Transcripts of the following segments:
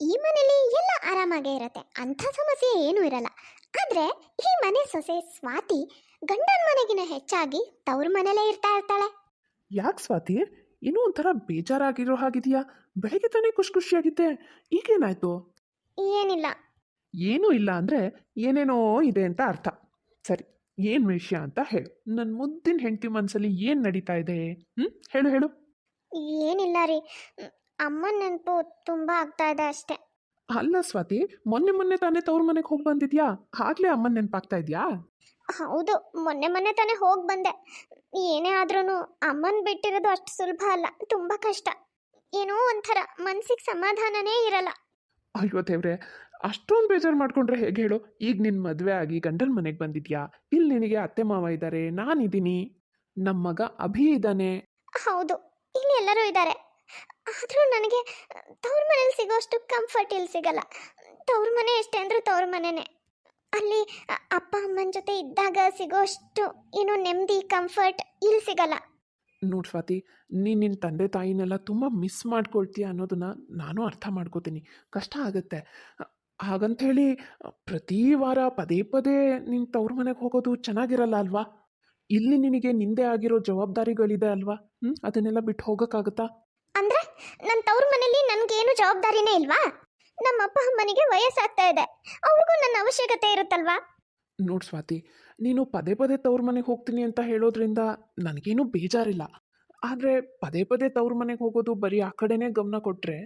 ಈ ಮನೇಲಿ ಎಲ್ಲ ಆರಾಮಾಗೇ ಇರತ್ತೆ. ಅಂಥ ಸಮಸ್ಯೆ ಏನೂ ಇರಲ್ಲ. ಆದರೆ ಈ ಮನೆ ಸೊಸೆ ಸ್ವಾತಿ ಗಂಡನ ಮನೆಗಿನ ಹೆಚ್ಚಾಗಿ ತವ್ರ ಮನೇಲೇ ಇರ್ತಾ ಇರ್ತಾಳೆ. ಯಾಕೆ ಸ್ವಾತಿ? ಇನ್ನೂ ಒಂಥರ ಬೇಜಾರಾಗಿರೋ ಹಾಗಿದೆಯಾ? ಬೆಳಗ್ಗೆ ತಾನೇ ಖುಷಿ ಖುಷಿಯಾಗಿದ್ದೆ. ಈಗೇನಾಯ್ತು? ಏನಿಲ್ಲ. ಏನೂ ಇಲ್ಲ ಅಂದರೆ ಏನೇನೋ ಇದೆ ಅಂತ ಅರ್ಥ. ಸರಿ ಏನು ವಿಷಯ ಅಂತ ಹೇಳು. ನನ್ನ ಮುದ್ದಿನ ಹೆಂಡತಿ ಮನಸ್ಸಲ್ಲಿ ಏನು ನಡೀತಾ ಇದೆ? ಹ್ಞೂ ಹೇಳು ಹೇಳು. ಏನಿಲ್ಲ ರೀ. ಅಮ್ಮನ ನೆನಪು ತುಂಬ ಆಗ್ತಾ ಇದೆ ಅಷ್ಟೇ. ಅಲ್ಲ ಸ್ವಾತಿ ಮೊನ್ನೆ ಮೊನ್ನೆ ತಾನೇ ತವ್ರ ಮನೆಗೆ ಹೋಗಿ ಬಂದಿದ್ಯಾ? ಆಗ್ಲೇ ಅಮ್ಮನ ನೆನಪಾಗ್ತಾ ಇದೆಯಾ? ಹೌದು ಮೊನ್ನೆ ಮೊನ್ನೆ ತಾನೇ ಹೋಗಿ ಬಂದೆ. ಏನೇ ಆದ್ರೂ ಅಮ್ಮನ ಬಿಟ್ಟಿರೋದು ಅಷ್ಟು ಸುಲಭ ಅಲ್ಲ ತುಂಬ ಕಷ್ಟ. ಏನೋ ಒಂಥರ ಮನ್ಸಿಗೆ ಸಮಾಧಾನನೇ ಇರಲ್ಲ. ಅಯ್ಯೋ ದೇವ್ರೆ ಅಷ್ಟೊಂದು ಬೇಜಾರು ಮಾಡ್ಕೊಂಡ್ರೆ ಹೇಗೆ ಹೇಳು? ಈಗ ನಿನ್ನ ಮದುವೆ ಆಗಿ ಗಂಡನ ಮನೆಗೆ ಬಂದಿದ್ಯಾ? ಇಲ್ಲಿ ನಿನಗೆ ಅತ್ತೆ ಮಾವ ಇದ್ದಾರೆ ನಾನಿದ್ದೀನಿ ನಮ್ಮ ಮಗ ಅಭಿ ಇದ್ದಾನೆ ಹೌದು ಇಲ್ಲಿ ಎಲ್ಲರೂ ಇದ್ದಾರೆ ಆದರೂ ನನಗೆ, ತವ್ರ ಮನೇಲಿ ಸಿಗೋಷ್ಟು ಕಂಫರ್ಟ್ ಇಲ್ಲಿ ಸಿಗಲ್ಲ. ತವ್ರ ಮನೆ ಎಷ್ಟೇ ಅಂದರೂ ತವ್ರ ಮನೆನೇ. ಅಲ್ಲಿ ಅಪ್ಪ, ಅಮ್ಮನ ಜೊತೆ ಇದ್ದಾಗ ಸಿಗೋಷ್ಟು ಏನೋ ನೆಮ್ಮದಿ ಕಂಫರ್ಟ್ ಇಲ್ಲಿ ಸಿಗಲ್ಲ. ನೋಡಿ ಸ್ವಾತಿ, ನೀನು ನಿನ್ನ ತಂದೆ ತಾಯಿನೆಲ್ಲ ತುಂಬ ಮಿಸ್ ಮಾಡ್ಕೊಳ್ತೀಯ ಅನ್ನೋದನ್ನ ನಾನು ಅರ್ಥ ಮಾಡ್ಕೋತೀನಿ. ಕಷ್ಟ ಆಗುತ್ತೆ. ಹಾಗಂತ ಹೇಳಿ, ಪ್ರತಿ ವಾರ ಪದೇ ಪದೇ ನಿನ್ನ ತವ್ರ ಮನೆಗೆ ಹೋಗೋದು ಚೆನ್ನಾಗಿರಲ್ಲ ಅಲ್ವಾ? ಇಲ್ಲಿ ನಿನಗೆ ನಿಂದೆ ಆಗಿರೋ ಜವಾಬ್ದಾರಿಗಳಿದೆ ಅಲ್ವಾ? ಹ್ಞೂ ಅದನ್ನೆಲ್ಲ ಬಿಟ್ಟು ಹೋಗೋಕ್ಕಾಗತ್ತಾ? ನನ್ನ ತವ್ರ ಮನೇಲಿ ನನಗೇನು ಜವಾಬ್ದಾರಿನೇ ಇಲ್ವಾ? ನಮ್ಮ ಅಪ್ಪ ಅಮ್ಮನಿಗೆ ವಯಸ್ಸಾಗ್ತಾ ಇದೆ. ಅವ್ರಿಗೂ ನನ್ನ ಅವಶ್ಯಕತೆ ಇರುತ್ತಲ್ವಾ? ನೋಡ್ ಸ್ವಾತಿ ನೀನು ಪದೇ ಪದೇ ತವ್ರ ಮನೆಗೆ ಹೋಗ್ತೀನಿ ಅಂತ ಹೇಳೋದ್ರಿಂದ ನನಗೇನು ಬೇಜಾರಿಲ್ಲ. ಆದರೆ ಪದೇ ಪದೇ ತವ್ರ ಮನೆಗೆ ಹೋಗೋದು ಬರೀ ಆ ಕಡೆನೇ ಗಮನ ಕೊಟ್ಟರೆ